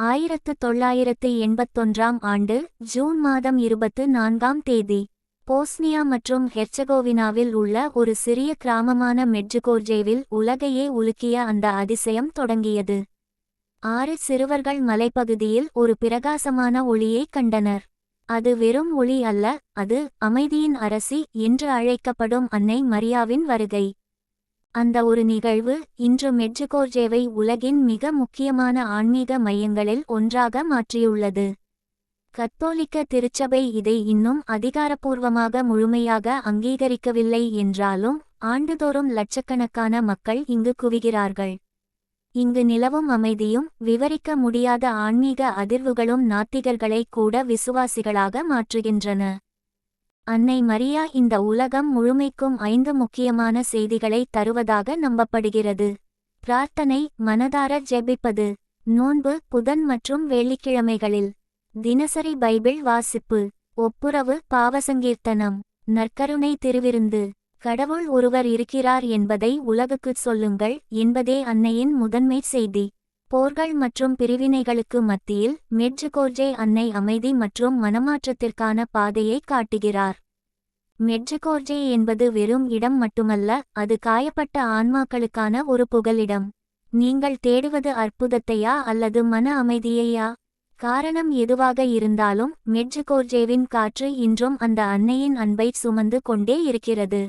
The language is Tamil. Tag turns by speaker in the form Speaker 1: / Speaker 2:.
Speaker 1: ஆயிரத்து தொள்ளாயிரத்து எண்பத்தொன்றாம் ஆண்டு ஜூன் மாதம் இருபத்து நான்காம் தேதி போஸ்னியா மற்றும் ஹெர்ச்சகோவினாவில் உள்ள ஒரு சிறிய கிராமமான மெட்ஜுகோர்ஜேவில் உலகையே உலுக்கிய அந்த அதிசயம் தொடங்கியது. ஆறு சிறுவர்கள் மலைப்பகுதியில் ஒரு பிரகாசமான ஒளியைக் கண்டனர். அது வெறும் ஒளி அல்ல அது அமைதியின் அரசி என்று அழைக்கப்படும் அன்னை மரியாவின் வருகை. அந்த ஒரு நிகழ்வு இன்று மெட்ஜுகோர்ஜேவை உலகின் மிக முக்கியமான ஆன்மீக மையங்களில் ஒன்றாக மாற்றியுள்ளது. கத்தோலிக்க திருச்சபை இதை இன்னும் அதிகாரப்பூர்வமாக முழுமையாக அங்கீகரிக்கவில்லை என்றாலும் ஆண்டுதோறும் லட்சக்கணக்கான மக்கள் இங்கு குவிகிறார்கள். இங்கு நிலவும் அமைதியும் விவரிக்க முடியாத ஆன்மீக அதிர்வுகளும் நாத்திகர்களை கூட விசுவாசிகளாக மாற்றுகின்றன. அன்னை மரியா இந்த உலகம் முழுமைக்கும் ஐந்து முக்கியமான செய்திகளை தருவதாக நம்பப்படுகிறது. பிரார்த்தனை மனதார ஜெபிப்பது நோன்பு புதன் மற்றும் வெள்ளிக்கிழமைகளில். தினசரி பைபிள் வாசிப்பு ஒப்புரவு பாவசங்கீர்த்தனம் நற்கருணை திருவிருந்து. கடவுள் ஒருவர் இருக்கிறார் என்பதை உலகுக்குச் சொல்லுங்கள் என்பதே அன்னையின் முதன்மை செய்தி. போர்கள் மற்றும் பிரிவினைகளுக்கு மத்தியில் மெட்ஜகோர்ஜே அன்னை அமைதி மற்றும் மனமாற்றத்திற்கான பாதையை காட்டுகிறார். மெட்ஜகோர்ஜே என்பது வெறும் இடம் மட்டுமல்ல அது காயப்பட்ட ஆன்மாக்களுக்கான ஒரு புகலிடம். நீங்கள் தேடுவது அற்புதத்தையா அல்லது மன அமைதியையா? காரணம் எதுவாக இருந்தாலும் மெட்ஜகோர்ஜேவின் காற்று இன்றும் அந்த அன்னையின் அன்பை சுமந்து கொண்டே இருக்கிறது.